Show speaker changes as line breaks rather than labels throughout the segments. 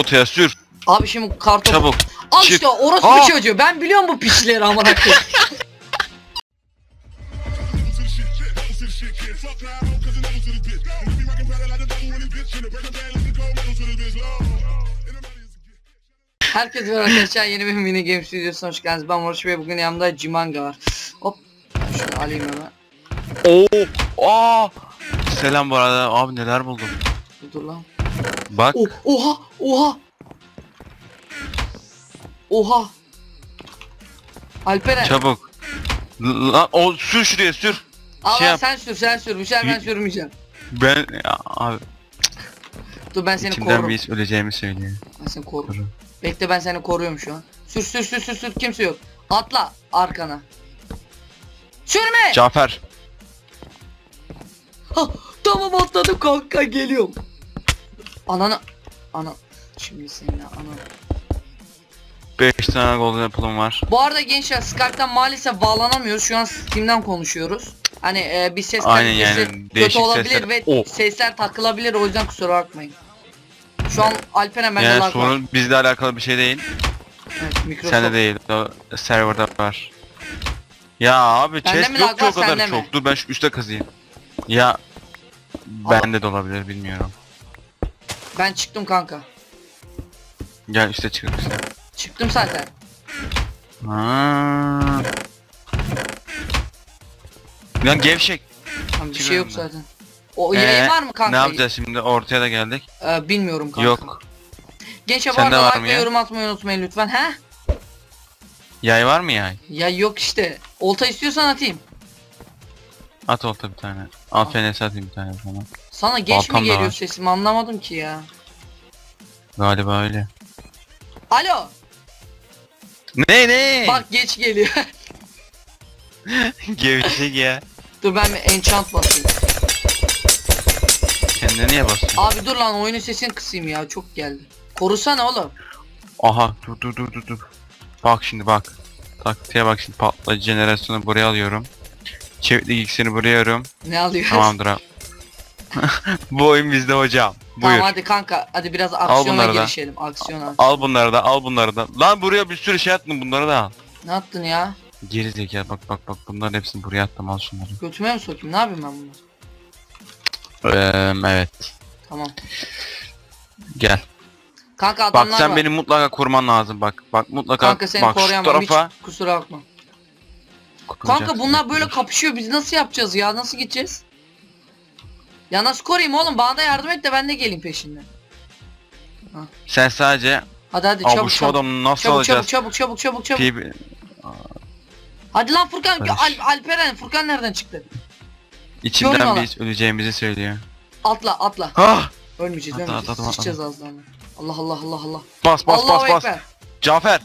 ortaya sür.
Abi şimdi kartopu.
Çabuk.
Al
çık.
işte orası
Aa!
çocuğu. Ben biliyorum bu piçleri amına koyayım. Herkese merhaba arkadaşlar yeni bir mini game stüdyosuna hoş geldiniz. Ben Barış Bey bugün yanımda Cimanga var. Hop. Şunu alayım hemen.
Oo. Aa. Selam bu arada. Abi neler buldum.
Dur lan.
Bak.
Oh, oha oha. Oha. Alperen.
Çabuk. Lan o sür şuraya sür.
Allah
şey yap.
sen sür sen sür. Bir şey ben
Y-
sürmeyeceğim.
Ben ya, abi
Dur ben seni
içimden
korurum.
bir his öleceğimi söylüyor.
Ben seni korurum.
Koru.
Bekle ben seni koruyorum şu an. Sür sür sür sür sür kimse yok. Atla arkana. Sürme.
Cafer.
Ha, tamam atladım kanka geliyorum. Ananı. Ana. Şimdi seninle ana.
5 tane golden apple'ım var.
Bu arada gençler Skype'tan maalesef bağlanamıyoruz. Şu an Steam'den konuşuyoruz. Hani e, bir ses
Aynen
kalitesi
yani,
kötü
değişik
olabilir
sesler.
ve
Oh.
sesler takılabilir o yüzden kusura bakmayın. Şu an Alperen bende
Yani sorun bizle alakalı bir şey değil.
Evet, Microsoft.
Sende değil. O serverda var. Ya abi
Bende
chest
mi
yok
lag
o
var,
kadar
sende mi?
çok. Dur ben şu üstte kazıyım. Ya bende de olabilir bilmiyorum.
Ben çıktım kanka.
Gel üstte çık üstte.
Çıktım zaten.
Ha. Lan gevşek.
Tamam, bir şey yok
önümden.
zaten. O
Ee,
yayın var mı kanka?
Ne yapacağız şimdi? Ortaya da geldik.
Ee, bilmiyorum kanka.
Yok.
Gençler bu
Sende
arada
var
like
mı
ve
ya?
yorum atmayı unutmayın lütfen. He?
Yay var mı yay?
Ya yok işte. Olta istiyorsan atayım.
At olta bir tane. Al fenesi atayım bir tane sana.
Sana geç
Baltam da
mi geliyor
var.
sesim anlamadım ki ya.
Galiba öyle.
Alo.
Ne ne?
Bak geç geliyor.
Gevşek ya.
dur ben bir enchant basayım.
Kendine niye basıyorsun?
Abi dur lan oyunun sesini kısayım ya çok geldi. Korusana oğlum.
Aha dur dur dur dur dur. Bak şimdi bak. Taktiğe bak şimdi patlayıcı jenerasyonu buraya alıyorum. Çeviklik iksini buraya alıyorum.
Ne alıyorsun?
Tamamdır abi. Bu oyun bizde hocam. Buyur.
Tamam hadi kanka hadi biraz aksiyona
bunları da.
girişelim. Aksiyona.
Al bunları da al bunları da. Lan buraya bir sürü şey attım bunları da al.
Ne yaptın ya?
Geri zekalı bak bak bak bunların hepsini buraya attım al şunları.
Götüme mi sokayım? Ne yapayım ben bunu?
Eee evet.
Tamam.
Gel.
Kanka
Bak
adamlar
sen
var.
beni mutlaka koruman lazım bak. Bak mutlaka
Kanka seni
bak şu
koruyamam
tarafa.
hiç kusura bakma. Kanka bunlar böyle kapışıyor biz nasıl yapacağız ya nasıl gideceğiz? Ya nasıl koruyayım oğlum bana da yardım et de ben de geleyim peşinden.
Sen sadece
Hadi hadi
Abi
çabuk
şu
çabuk.
adamı nasıl
Çabuk
alacağız?
çabuk çabuk çabuk çabuk çabuk. Hadi lan Furkan
Barış.
Al Alperen Furkan nereden çıktı?
İçimden
Görmüyorlar.
biz öleceğimizi söylüyor.
Atla atla.
Ah!
Ölmeyeceğiz
Atla,
ölmeyeceğiz.
atla, atla,
Sıçacağız daha. Allah Allah Allah Allah.
Bas bas
Allahu
bas bas. Cafer.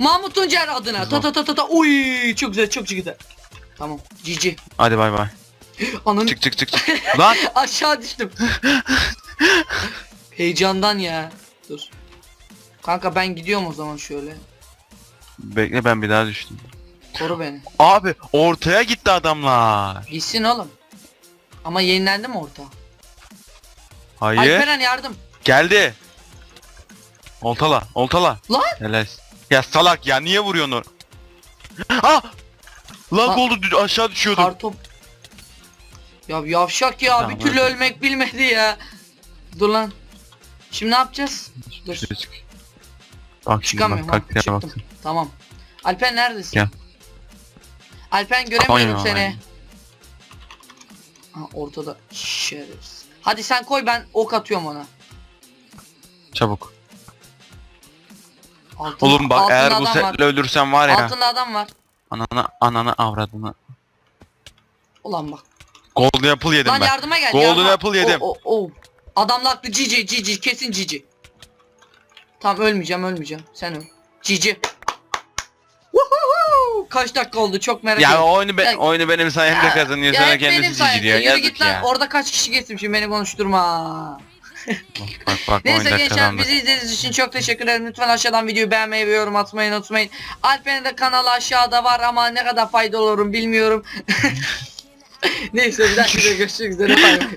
Mahmut Tuncer adına. Ta ta ta ta ta. Uy çok güzel çok güzel. Tamam. Cici.
Hadi bay bay.
Ananı
Çık çık çık çık. Lan
aşağı düştüm. Heyecandan ya. Dur. Kanka ben gidiyorum o zaman şöyle.
bekle ben bir daha düştüm.
Koru beni.
Abi ortaya gitti adamlar.
Gitsin oğlum. Ama yenilendi mi orta?
Hayır.
Alperen yardım.
Geldi. Oltala, oltala.
Lan!
Helal. Ya salak ya niye vuruyorsun onu? Ah!
Ha-
oldu dü- aşağı düşüyordum.
Kartop. Ya yavşak ya
Tamam,
bir türlü
hadi.
ölmek bilmedi ya. Dur lan. Şimdi ne yapacağız? Dur.
Şuraya çık. Bak şimdi
Çıkamıyorum
bak
ha.
taktiğe bak.
Çıktım. Tamam. Alpen neredesin?
Gel.
Alpen göremiyorum seni.
aynen.
Ha ortada. Şerefsiz. Hadi sen koy ben ok atıyorum ona.
Çabuk.
Altın,
Oğlum bak eğer bu
adam var.
setle ölürsen var ya.
Altında adam var.
Ananı ananı avradını.
Ulan bak.
Golden apple yedim
Lan
ben.
yardıma gel.
Golden
yardıma.
apple yedim.
O, o, o. Adamla haklı cici cici kesin cici. Tamam ölmeyeceğim ölmeyeceğim. Sen öl. Cici. Woohoo! Kaç dakika oldu çok merak
Ya
ediyorum.
oyunu be,
Ya-
oyunu benim sayemde kazanıyor
hep benim
kendisi
sayemde.
ciciliyor.
Yürü
Yazık
git lan
ya.
orada kaç kişi geçtim şimdi beni konuşturma.
Bak bak bak
Neyse gençler bizi izlediğiniz için çok teşekkür ederim. Lütfen aşağıdan videoyu beğenmeyi ve yorum atmayı unutmayın. Alper'in de kanalı aşağıda var ama ne kadar faydalı olurum bilmiyorum. Neyse bir videoda görüşmek üzere. Bay bay.